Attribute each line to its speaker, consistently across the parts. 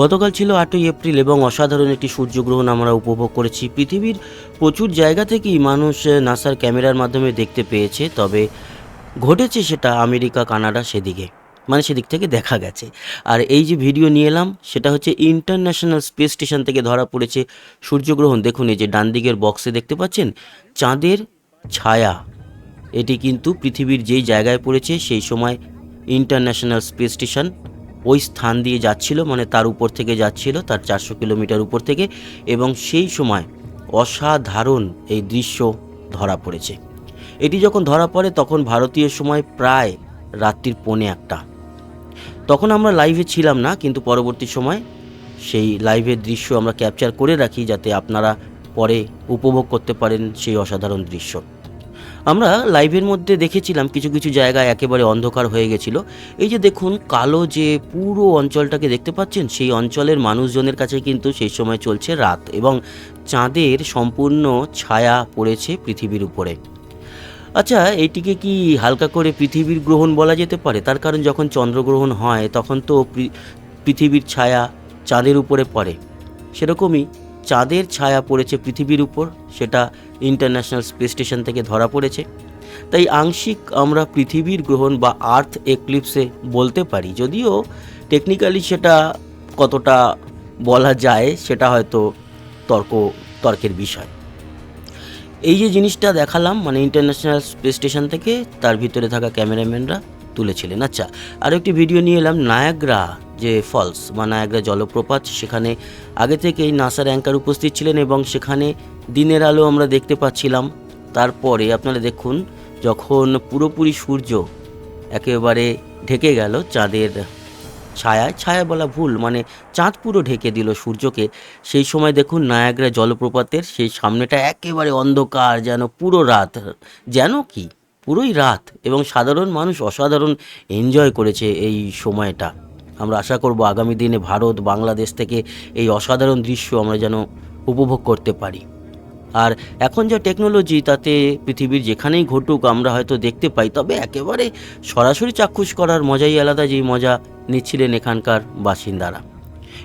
Speaker 1: গতকাল ছিল আটই এপ্রিল এবং অসাধারণ একটি সূর্যগ্রহণ আমরা উপভোগ করেছি। পৃথিবীর প্রচুর জায়গা থেকেই মানুষ নাসার ক্যামেরার মাধ্যমে দেখতে পেয়েছে, তবে ঘটেছে সেটা আমেরিকা, কানাডা সেদিকে মানে সেদিক থেকে দেখা গেছে। আর এই যে ভিডিও নিয়ে এলাম, সেটা হচ্ছে ইন্টারন্যাশনাল স্পেস স্টেশন থেকে ধরা পড়েছে সূর্যগ্রহণ। দেখুন এই যে ডান দিকের বক্সে দেখতে পাচ্ছেন? চাঁদের ছায়া। এটি কিন্তু পৃথিবীর যেই জায়গায় পড়েছে, সেই সময় ইন্টারন্যাশনাল স্পেস স্টেশন ওই স্থান দিয়ে যাচ্ছিল মানে তার উপর থেকে যাচ্ছিল, তার চারশো কিলোমিটার উপর থেকে, এবং সেই সময় অসাধারণ এই দৃশ্য ধরা পড়েছে। এটি যখন ধরা পড়ে, তখন ভারতীয় সময় প্রায় রাত্রির পৌনে একটা। তখন আমরা লাইভে ছিলাম না, কিন্তু পরবর্তী সময় সেই লাইভের দৃশ্য আমরা ক্যাপচার করে রাখি, যাতে আপনারা পরে উপভোগ করতে পারেন সেই অসাধারণ দৃশ্য। আমরা লাইভের মধ্যে দেখেছিলাম কিছু কিছু জায়গায় একেবারে অন্ধকার হয়ে গেছিল। এই যে দেখুন, কালো যে পুরো অঞ্চলটাকে দেখতে পাচ্ছেন, সেই অঞ্চলের মানুষজনের কাছে কিন্তু সেই সময় চলছে রাত এবং চাঁদের সম্পূর্ণ ছায়া পড়েছে পৃথিবীর উপরে। আচ্ছা এটিকে কি হালকা করে পৃথিবীর গ্রহণ বলা যেতে পারে? তার কারণ যখন চন্দ্রগ্রহণ হয়, তখন তো পৃথিবীর ছায়া চাঁদের উপরে পড়ে। সেরকমই চাঁদের ছায়া পড়েছে পৃথিবীর উপর, সেটা ইন্টারন্যাশনাল স্পেস স্টেশন থেকে ধরা পড়েছে। তাই আংশিক আমরা পৃথিবীর গ্রহণ বা আর্থ এক্লিপসে বলতে পারি, যদিও টেকনিক্যালি সেটা কতটা বলা যায় সেটা হয়তো তর্ক, তর্কের বিষয়। এই যে জিনিসটা দেখালাম মানে ইন্টারন্যাশনাল স্পেস স্টেশন থেকে তার ভিতরে থাকা ক্যামেরাম্যানরা তুলেছিলেন। আচ্ছা আরও একটি ভিডিও নিয়ে এলাম, নায়াগ্রা। যে ফলস বা নায়াগ্রা জলপ্রপাত, সেখানে আগে থেকেই নাসার অ্যাঙ্কার উপস্থিত ছিলেন এবং সেখানে দিনের আলো আমরা দেখতে পাচ্ছিলাম। তারপরে আপনারা দেখুন, যখন পুরোপুরি সূর্য একেবারে ঢেকে গেল চাঁদের ছায়া ছায়া বলা ভুল মানে চাঁদ পুরো ঢেকে দিল সূর্যকে, সেই সময় দেখুন নায়াগ্রা জলপ্রপাতের সেই সামনেটা একেবারে অন্ধকার, যেন পুরো রাত, যেন কি? পুরোই রাত এবং সাধারণ মানুষ অসাধারণ এনজয় করেছে এই সময়টা। আমরা আশা করব আগামী দিনে ভারত, বাংলাদেশ থেকে এই অসাধারণ দৃশ্য আমরা যেন উপভোগ করতে পারি। আর এখন যা টেকনোলজি তাতে পৃথিবীর যেখানেই ঘটুক আমরা হয়তো দেখতে পাই, তবে একেবারে সরাসরি চাক্ষুষ করার মজাই আলাদা যেই মজা নিচ্ছিলেন এখানকার বাসিন্দারা।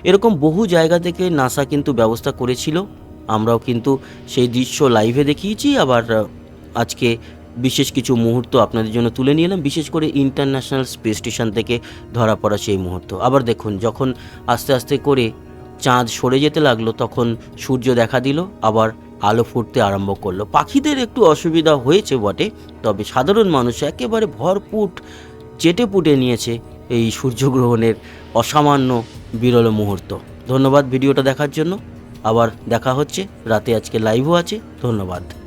Speaker 1: এরকম বহু জায়গা থেকে নাসা কিন্তু ব্যবস্থা করেছিল। আমরাও কিন্তু সেই দৃশ্য লাইভে দেখিয়েছি, আবার আজকে বিশেষ কিছু মুহূর্ত আপনাদের জন্য তুলে নিয়ে এলাম, বিশেষ করে ইন্টারন্যাশনাল স্পেস স্টেশন থেকে ধরা পড়া সেই মুহূর্ত। আবার দেখুন, যখন আস্তে আস্তে করে চাঁদ সরে যেতে লাগল, তখন সূর্য দেখা দিল, আবার আলো ফুটতে আরম্ভ করল। পাখিদের একটু অসুবিধা হয়েছে বটে, তবে সাধারণ মানুষ একেবারে ভরপুট চেটে পুটে নিয়েছে এই সূর্যগ্রহণের অসামান্য বিরল মুহূর্ত। ধন্যবাদ ভিডিওটা দেখার জন্য। আবার দেখা হচ্ছে, রাতে আজকে লাইভও আছে। ধন্যবাদ।